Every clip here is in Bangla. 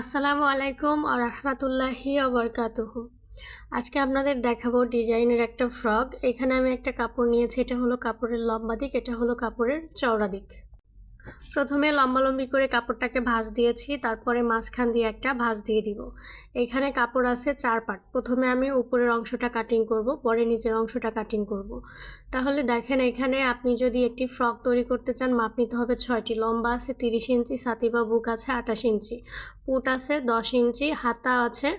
আসসালামু আলাইকুম আর রহমতুল্লাহি আবরকাতুহ আজকে আপনাদের দেখাবো ডিজাইনের একটা ফ্রক। এখানে আমি একটা কাপড় নিয়েছি, এটা হলো কাপড়ের লম্বা দিক, এটা হলো কাপড়ের চওড়া দিক। প্রথমে লম্বালম্বি করে কাপড়টাকে ভাঁজ দিয়েছি, তারপরে মাঝখান দিয়ে একটা ভাঁজ দিয়ে দিব। এখানে কাপড় আছে চার পাট। প্রথমে আমি উপরের অংশটা কাটিং করব, পরে নিচের অংশটা কাটিং করব। তাহলে দেখেন এখানে আপনি যদি একটি ফ্রক তৈরি করতে চান, মাপ নিতে হবে ছয়টি। লম্বা আছে তিরিশ ইঞ্চি সাতি বা বুক আছে আঠাশ ইঞ্চি। পুট আছে দশ ইঞ্চি, হাতা আছে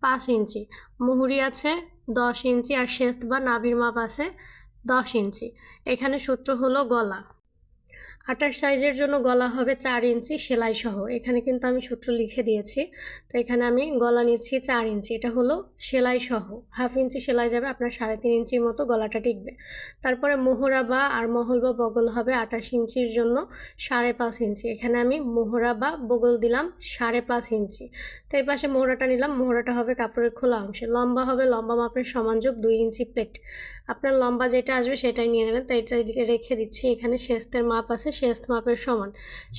পাঁচ ইঞ্চি। মুহুরি আছে দশ ইঞ্চি আর শেষ বা নাভির মাপ আছে দশ ইঞ্চি। এখানে সূত্র হলো গলা। আটার সাইজের জন্য গলা হবে চার ইঞ্চি সেলাই সহ। এখানে কিন্তু আমি সূত্র লিখে দিয়েছি। তো এখানে আমি গলা নিচ্ছি চার ইঞ্চি। এটা হলো সেলাই সহ। হাফ ইঞ্চি সেলাই যাবে, আপনার সাড়ে তিন ইঞ্চির মতো গলাটা টিকবে। তারপরে মোহরা বা, আর মহল বা বগল হবে আঠাশ ইঞ্চির জন্য সাড়ে পাঁচ ইঞ্চি। এখানে আমি মোহরা বা বগল দিলাম সাড়ে পাঁচ ইঞ্চি। তো এই পাশে মোহরাটা নিলাম। মোহরাটা হবে কাপড়ের খোলা অংশে। লম্বা হবে লম্বা মাপের সমান যোগ দুই ইঞ্চি প্লেট আপনার লম্বা যেটা আসবে সেটাই নিয়ে নেবেন। তো এটা রেখে দিচ্ছি। এখানে শেস্তের মাপ আছে শেস্ত মাপের সমান।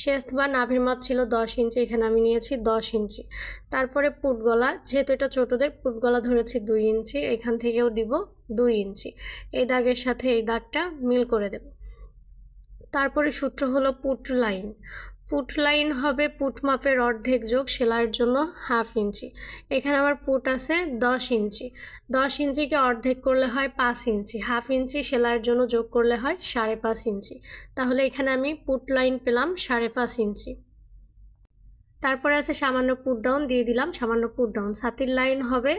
শেস্ত বা নাভির মাপ ছিল দশ ইঞ্চি, এখানে আমি নিয়েছি দশ ইঞ্চি। তারপরে পুটগলা, যেহেতু এটা ছোটোদের, পুটগলা ধরেছি দুই ইঞ্চি, এখান থেকেও দিব দুই ইঞ্চি। এই দাগের সাথে এই দাগটা মিল করে দেব। তারপরে সূত্র হলো পুট লাইন। পুট লাইন হবে পুট মাপের অর্ধেক যোগ সেলাইয়ের জন্য হাফ ইঞ্চি। এখানে আমার পুট আছে দশ ইঞ্চি। দশ ইঞ্চিকে অর্ধেক করলে হয় পাঁচ ইঞ্চি। হাফ ইঞ্চি সেলাইয়ের জন্য যোগ করলে হয় সাড়ে পাঁচ ইঞ্চি। তাহলে এখানে আমি পুট লাইন পেলাম সাড়ে পাঁচ ইঞ্চি। তারপরে আছে সামান্য পুট ডাউন দিয়ে দিলাম। সামান্য পুট ডাউন সাতির লাইন হবে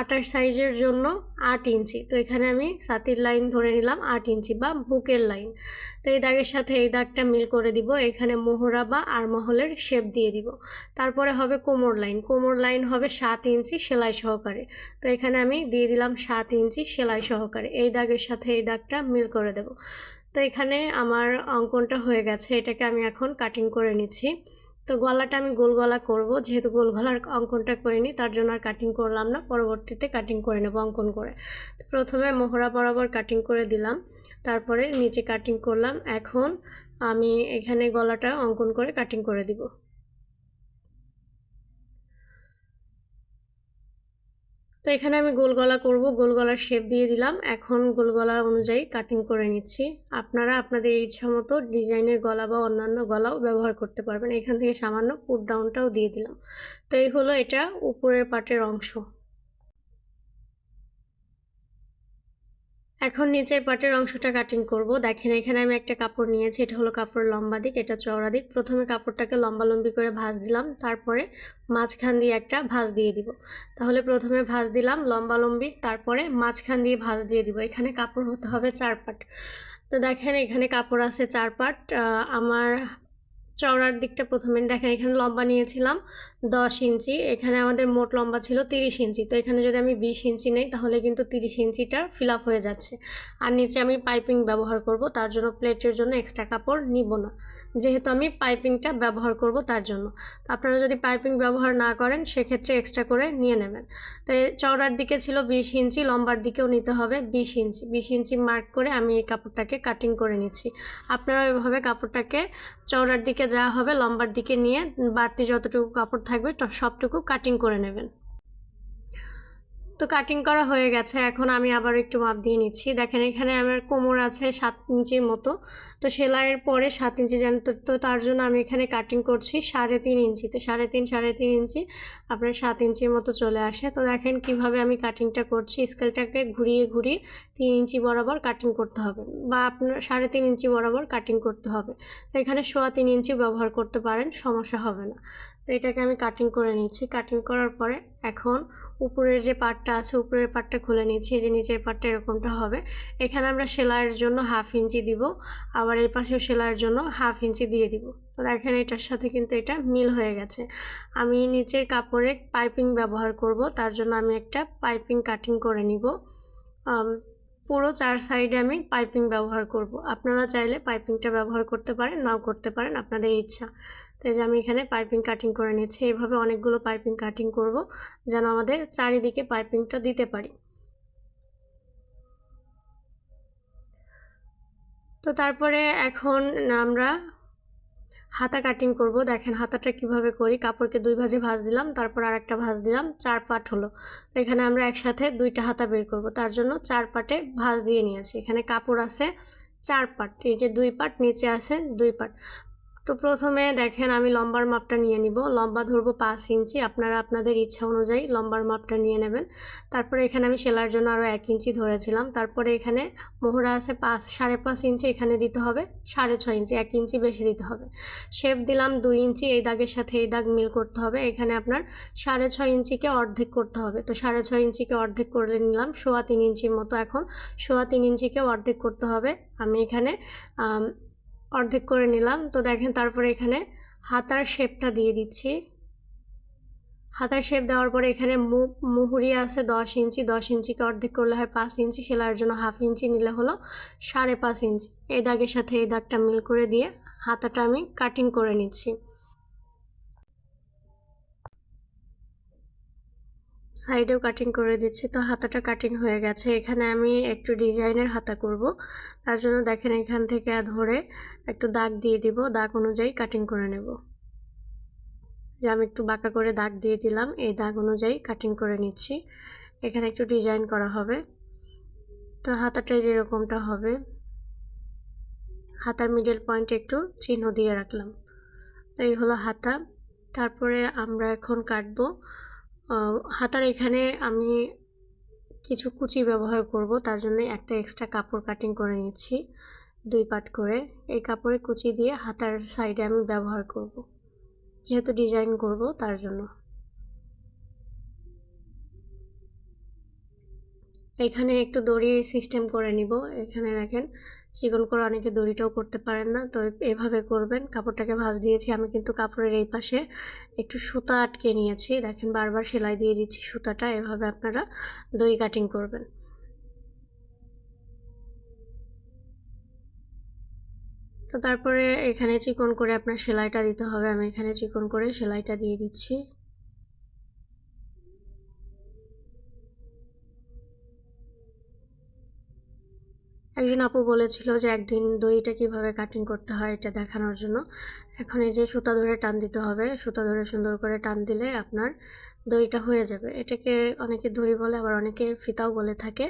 আটাশ সাইজের জন্য আট ইঞ্চি। তো এখানে আমি সাতির লাইন ধরে নিলাম আট ইঞ্চি বা বুকের লাইন তো এই দাগের সাথে এই দাগটা মিল করে দিব। এখানে মোহরা বা আরমহলের শেপ দিয়ে দিব। তারপরে হবে কোমর লাইন কোমর লাইন হবে সাত ইঞ্চি সেলাই সহকারে। তো এখানে আমি দিয়ে দিলাম সাত ইঞ্চি সেলাই সহকারে। এই দাগের সাথে এই দাগটা মিল করে দেব। তো এখানে আমার অঙ্কনটা হয়ে গেছে। এটাকে আমি এখন কাটিং করে নিচ্ছি। তো গলাটা আমি গোল গলা করব। যেহেতু গোল গলার অঙ্কনটা করিনি, তার জন্য আর কাটিং করলাম না। পরবর্তীতে কাটিং করে নেব অঙ্কন করে। তো প্রথমে মোহরা বরাবর কাটিং করে দিলাম। তারপরে নিচে কাটিং করলাম। এখন আমি এখানে গলাটা অঙ্কন করে কাটিং করে দিব। তো এখানে আমি গোল গলা করব, গোল গলার শেপ দিয়ে দিলাম। এখন গোল গলা অনুযায়ী কাটিং করে নিচ্ছি। আপনারা আপনাদের ইচ্ছা মতো ডিজাইনের গলা বা অন্যান্য গলাও ব্যবহার করতে পারবেন। এখান থেকে সামান্য পুট ডাউনটাও দিয়ে দিলাম। তো এই হলো এটা উপরের পাটের অংশ। এখন নিচের পাটের অংশটা কাটিং করব। দেখেন, এখানে আমি একটা কাপড় নিয়েছি। এটা হলো কাপড় লম্বা দিক, এটা চওড়া দিক। প্রথমে কাপড়টাকে লম্বা লম্বি করে ভাঁজ দিলাম। তারপরে মাঝখান দিয়ে একটা ভাঁজ দিয়ে দিব। তাহলে প্রথমে ভাঁজ দিলাম লম্বা লম্বি তারপরে মাঝখান দিয়ে ভাঁজ দিয়ে দিব। এখানে কাপড় হতে হবে চার পাট। তো দেখেন, এখানে কাপড় আছে চার পাট। আমার চওড়ার দিকটা প্রথমে দেখেন, এখানে লম্বা নিয়েছিলাম দশ ইঞ্চি, এখানে আমাদের মোট লম্বা ছিল তিরিশ ইঞ্চি। তো এখানে যদি আমি বিশ ইঞ্চি নেই, তাহলে কিন্তু তিরিশ ইঞ্চিটা ফিল আপ হয়ে যাচ্ছে। আর নিচে আমি পাইপিং ব্যবহার করব, তার জন্য প্লেটের জন্য এক্সট্রা কাপড় নিব না। যেহেতু আমি পাইপিংটা ব্যবহার করব তার জন্য। তো আপনারা যদি পাইপিং ব্যবহার না করেন, সেক্ষেত্রে এক্সট্রা করে নিয়ে নেবেন। তো চওড়ার দিকে ছিল বিশ ইঞ্চি, লম্বার দিকেও নিতে হবে বিশ ইঞ্চি। বিশ ইঞ্চি মার্ক করে আমি এই কাপড়টাকে কাটিং করে নিচ্ছি। আপনারা ওইভাবে কাপড়টাকে চওড়ার দিকে যা হবে লম্বার দিকে নিয়ে বাড়তি যতটুকু কাপড় থাকবে সবটুকু কাটিং করে নেবেন। তো কাটিং করা হয়ে গেছে, এখন আমি আবার একটু মাপ দিয়ে নিচ্ছি। দেখেন এখানে আমার কোমর আছে সাত ইঞ্চির মতো, তো সেলাইয়ের পরে সাত ইঞ্চি জান তো তার জন্য আমি এখানে কাটিং করছি সাড়ে তিন ইঞ্চিতে, সাড়ে তিন সাড়ে তিন ইঞ্চি আপনার সাত ইঞ্চির মতো চলে আসে। তো দেখেন কীভাবে আমি কাটিংটা করছি স্কেলটাকে ঘুরিয়ে ঘুরিয়ে তিন ইঞ্চি বরাবর কাটিং করতে হবে বা আপনার সাড়ে তিন ইঞ্চি বরাবর কাটিং করতে হবে। তো এখানে সোয়া তিন ইঞ্চি ব্যবহার করতে পারেন, সমস্যা হবে না। তো এটাকে আমি কাটিং করে নিচ্ছি। কাটিং করার পরে এখন উপরের যে পার্টটা আছে, উপরের পার্টটা খুলে নিচ্ছি। যে নিচের পার্টটা এরকমটা হবে। এখানে আমরা সেলাইয়ের জন্য হাফ ইঞ্চি দিব। আবার এই পাশেও সেলাইয়ের জন্য হাফ ইঞ্চি দিয়ে দিব। তো দেখেন এটার সাথে কিন্তু এটা মিল হয়ে গেছে। আমি নিচের কাপড়ে পাইপিং ব্যবহার করব। তার জন্য আমি একটা পাইপিং কাটিং করে নিব। পুরো চার সাইডে আমি পাইপিং ব্যবহার করব। আপনারা চাইলে পাইপিংটা ব্যবহার করতে পারেন, নাও করতে পারেন, আপনাদের ইচ্ছা। তো এই যে আমি এখানে পাইপিং কাটিং করে নিচ্ছি। এইভাবে অনেকগুলো পাইপিং কাটিং করব যেন আমাদের চারিদিকে পাইপিংটা দিতে পারি। তো তারপরে এখন আমরা হাতা কাটিং করব। দেখেন হাতাটা কীভাবে করি। কাপড়কে দুই ভাজে ভাঁজ দিলাম, তারপর আর একটা ভাঁজ দিলাম, চার পাট হলো। এখানে আমরা একসাথে দুইটা হাতা বের করব। তার জন্য চার পাটে ভাঁজ দিয়ে নিয়েছি। এখানে কাপড় আছে চার পাট, এই যে দুই পাট, নিচে আছে দুই পাট। তো প্রথমে দেখেন আমি লম্বার মাপটা নিয়ে নিব। লম্বা ধরবো পাঁচ ইঞ্চি। আপনারা আপনাদের ইচ্ছা অনুযায়ী লম্বার মাপটা নিয়ে নেবেন। তারপরে এখানে আমি সেলার জন্য আরও এক ইঞ্চি ধরেছিলাম। তারপরে এখানে মোহরা আছে পাঁচ, সাড়ে পাঁচ ইঞ্চি এখানে দিতে হবে। সাড়ে ছয় ইঞ্চি, এক ইঞ্চি বেশি দিতে হবে। শেপ দিলাম দুই ইঞ্চি, এই দাগের সাথে এই দাগ মিল করতে হবে। এখানে আপনার সাড়ে ছয় ইঞ্চিকে অর্ধেক করতে হবে। তো সাড়ে ছয় ইঞ্চিকে অর্ধেক করে নিলাম। সোয়া তিন ইঞ্চির মতো এখন সোয়া তিন ইঞ্চিকে অর্ধেক করতে হবে। আমি এখানে অর্ধেক করে নিলাম। তো দেখেন তারপরে এখানে হাতার শেপটা দিয়ে দিচ্ছি। হাতার শেপ দেওয়ার পরে এখানে মুহুরি আছে দশ ইঞ্চি। দশ ইঞ্চিকে অর্ধেক করলে হয় পাঁচ ইঞ্চি। সেলাইয়ের জন্য হাফ ইঞ্চি নিলে হলো সাড়ে পাঁচ ইঞ্চি। এই দাগের সাথে এই দাগটা মিল করে দিয়ে হাতাটা আমি কাটিং করে নিচ্ছি। সাইডেও কাটিং করে দিচ্ছি। তো হাতাটা কাটিং হয়ে গেছে। এখানে আমি একটু ডিজাইনের হাতা করব। তার জন্য দেখেন এখান থেকে ধরে একটু দাগ দিয়ে দিব। দাগ অনুযায়ী কাটিং করে নেব। যে আমি একটু বাঁকা করে দাগ দিয়ে দিলাম। এই দাগ অনুযায়ী কাটিং করে নিচ্ছি। এখানে একটু ডিজাইন করা হবে। তো হাতাটা যেরকমটা হবে। হাতার মিডল পয়েন্টে একটু চিহ্ন দিয়ে রাখলাম। এই হলো হাতা। তারপরে আমরা এখন কাটবো হাতার এখানে আমি কিছু কুচি ব্যবহার করব। তার জন্য একটা এক্সট্রা কাপড় কাটিং করে নিচ্ছি, দুই পাট করে। এই কাপড়ে কুচি দিয়ে হাতার সাইডে আমি ব্যবহার করব। যেহেতু ডিজাইন করব, তার জন্য। এখানে একটু দড়ি সিস্টেম করে নিব। এখানে দেখেন চিকন করে অনেকে দড়িটাও করতে পারেন না, তো এভাবে করবেন। কাপড়টাকে ভাঁজ দিয়েছি, আমি কিন্তু কাপড়ের এই পাশে একটু সুতা আটকে নিয়েছি। দেখেন বারবার সেলাই দিয়ে দিচ্ছি সুতাটা, এভাবে আপনারা দড়ি কাটিং করবেন। তো তারপরে এখানে চিকন করে আপনার সেলাইটা দিতে হবে, আমি এখানে চিকন করে সেলাইটা দিয়ে দিচ্ছি। একজন আপু বলেছিল যে একদিন দড়িটা কীভাবে কাটিং করতে হয় এটা দেখানোর জন্য। এখন এই যে সুতা ধরে টান দিতে হবে, সুতা ধরে সুন্দর করে টান দিলে আপনার দড়িটা হয়ে যাবে। এটাকে অনেকে দড়ি বলে, আবার অনেকে ফিতাও বলে থাকে।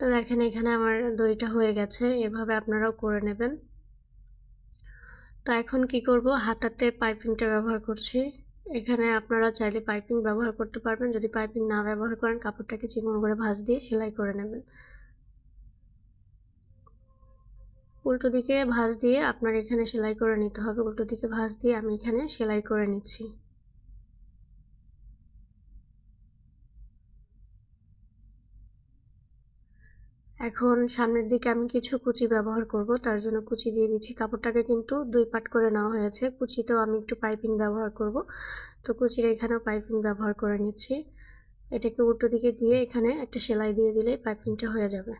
তো দেখেন, এখানে আমার দড়িটা হয়ে গেছে, এভাবে আপনারাও করে নেবেন। তো এখন কি করব? হাতাতে পাইপিংটা ব্যবহার করছি। এখানে আপনারা চাইলে পাইপিং ব্যবহার করতে পারবেন। যদি পাইপিং না ব্যবহার করেন, কাপড়টাকে চিকন করে ভাঁজ দিয়ে সেলাই করে নেবেন। উল্টো দিকে ভাঁজ দিয়ে আপনার এখানে সেলাই করে নিতে হবে। উল্টো দিকে ভাঁজ দিয়ে আমি এখানে সেলাই করে নিচ্ছি। এখন সামনের দিকে আমি কিছু কুচি ব্যবহার করব, তার জন্য কুচি দিয়ে দিচ্ছি। কাপড়টাকে কিন্তু দুই পাট করে নেওয়া হয়েছে। কুচিতেও আমি একটু পাইপিং ব্যবহার করব। তো কুচির এখানেও পাইপিং ব্যবহার করে নিচ্ছি। এটাকে উল্টো দিকে দিয়ে এখানে একটা সেলাই দিয়ে দিলে পাইপিংটা হয়ে যাবে।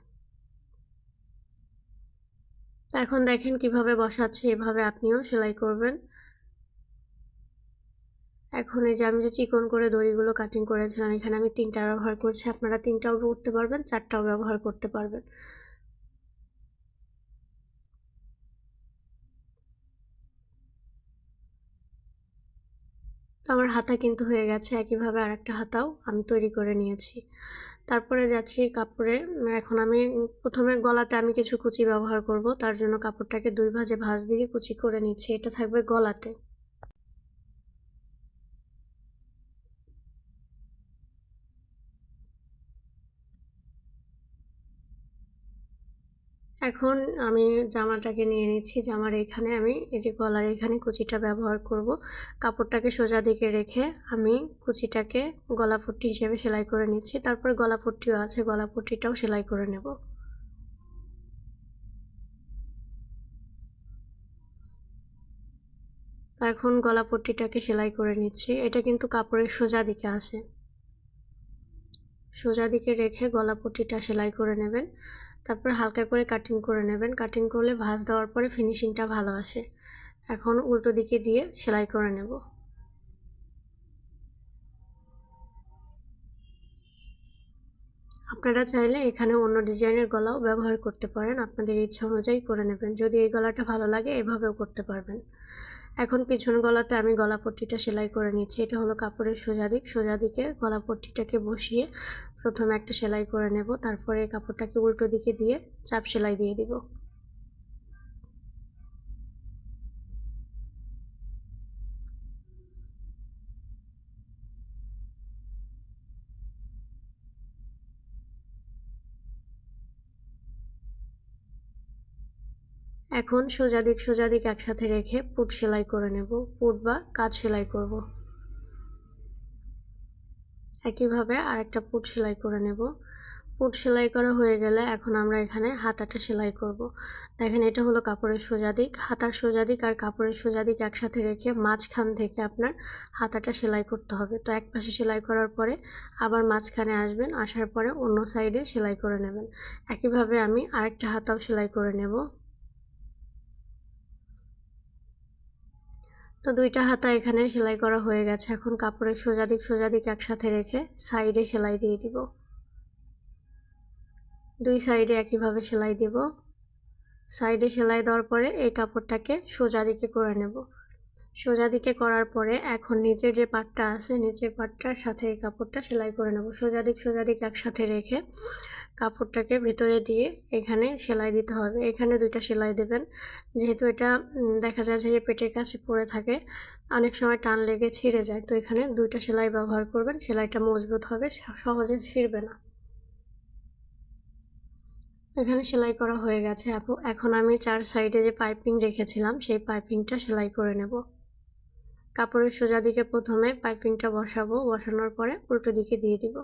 এখন দেখেন কীভাবে বসাচ্ছে, এভাবে আপনিও সেলাই করবেন। এখন এই যে আমি যে চিকন করে দড়িগুলো কাটিং করেছিলাম, এখানে আমি তিনটা ব্যবহার করছি। আপনারা তিনটাও করতে পারবেন, চারটাও ব্যবহার করতে পারবেন। তো আমার হাতা কিন্তু হয়ে গেছে একইভাবে আর একটা হাতাও আমি তৈরি করে নিয়েছি। তারপরে যাচ্ছি কাপড়ে। এখন আমি প্রথমে গলাতে আমি কিছু কুচি ব্যবহার করব, তার জন্য কাপড়টাকে দুই ভাজে ভাঁজ দিয়ে কুচি করে নিচ্ছি। এটা থাকবে গলাতে। এখন আমি জামাটাকে নিয়ে নিচ্ছি। জামার এখানে আমি, এই যে গলার এখানে কুচিটা ব্যবহার করব। কাপড়টাকে সোজা দিকে রেখে আমি কুচিটাকে গলা ফুট্টি হিসেবে সেলাই করে নিচ্ছি। তারপরে গলা ফুট্টিও আছে, গলা ফুট্টিটাও সেলাই করে নেব। এখন গলা পট্টিটাকে সেলাই করে নিচ্ছি। এটা কিন্তু কাপড়ের সোজা দিকে আসে। সোজা দিকে রেখে গলা পট্টিটা সেলাই করে নেবেন। তারপর হালকা করে কাটিং করে নেবেন। কাটিং করলে ভাঁজ দেওয়ার পরে ফিনিশিংটা ভালো আসে। এখন উল্টো দিকে দিয়ে সেলাই করে নেব। আপনারা চাইলে এখানে অন্য ডিজাইনের গলাও ব্যবহার করতে পারেন। আপনাদের ইচ্ছা অনুযায়ী করে নেবেন। যদি এই গলাটা ভালো লাগে, এভাবেও করতে পারবেন। এখন পিছন গলাতে আমি গলা পট্টিটা সেলাই করে নিচ্ছি এটা হলো কাপড়ের সোজা দিক। সোজা দিকে গলা পট্টিটাকে বসিয়ে প্রথমে একটা সেলাই করে নেব। তারপরে কাপড়টাকে উল্টো দিকে দিয়ে চাপ সেলাই দিয়ে দিব। এখন সোজা দিক সোজা দিক একসাথে রেখে পুট সেলাই করে নেব। পুট বা কাজ সেলাই করব। একইভাবে আরেকটা পুট সেলাই করে নেব। পুট সেলাই করা হয়ে গেলে এখন আমরা এখানে হাতাটা সেলাই করব। দেখেন, এটা হলো কাপড়ের সোজা দিক। হাতার সোজা দিক আর কাপড়ের সোজা দিক একসাথে রেখে মাঝখান থেকে আপনার হাতাটা সেলাই করতে হবে। তো এক পাশে সেলাই করার পরে আবার মাঝখানে আসবেন, আসার পরে অন্য সাইডে সেলাই করে নেবেন। একইভাবে আমি আরেকটা হাতাও সেলাই করে নেব। তো দুইটা হাতা এখানে সেলাই করা হয়ে গেছে। এখন কাপড়ের সোজা দিক সোজা দিক একসাথে রেখে সাইডে সেলাই দিয়ে দিব। দুই সাইডে একইভাবে সেলাই দিব। সাইডে সেলাই দেওয়ার পরে এই কাপড়টাকে সোজা দিকে করে নেব। সোজা দিকে করার পরে এখন নিচের যে পাটটা আছে, নিচের পাটটার সাথে এই কাপড়টা সেলাই করে নেব। সোজা দিক সোজা দিক একসাথে রেখে কাপড়টাকে ভেতরে দিয়ে এখানে সেলাই দিতে হবে। এখানে দুইটা সেলাই দেবেন। যেহেতু এটা দেখা যাচ্ছে যে পেটের কাছে পড়ে থাকে, অনেক সময় টান লেগে ছিঁড়ে যায়। তো এখানে দুইটা সেলাই ব্যবহার করবেন। সেলাইটা মজবুত হবে সহজে ছিঁড়বে না। এখানে সেলাই করা হয়ে গেছে এখন আমি চার সাইডে যে পাইপিং রেখেছিলাম, সেই পাইপিংটা সেলাই করে নেব। কাপড়ের সোজা দিকে প্রথমে পাইপিংটা বসাবো। বসানোর পরে উল্টো দিকে দিয়ে দিব।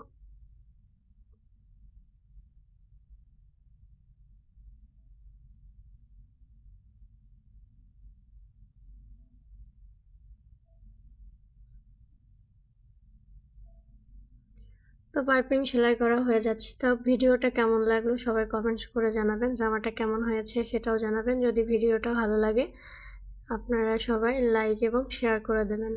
তো পাইপিং সেলাই করা হয়ে যাচ্ছে। তো ভিডিওটা কেমন লাগল সবাই কমেন্টস করে জানাবেন। জামাটা কেমন হয়েছে সেটাও জানাবেন। যদি ভিডিওটা ভালো লাগে, আপনারা সবাই লাইক এবং শেয়ার করে দেবেন।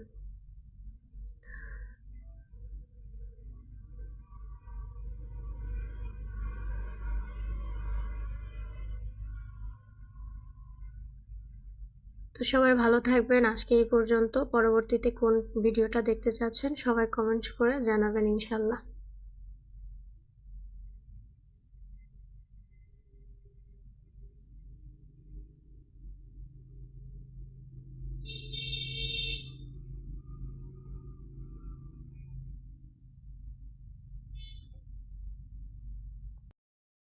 তো সবাই ভালো থাকবেন। আজকে এই পর্যন্ত। পরবর্তীতে কোন ভিডিওটা দেখতে চাচ্ছেন সবাই কমেন্টস করে জানাবেন ইনশাল্লাহ।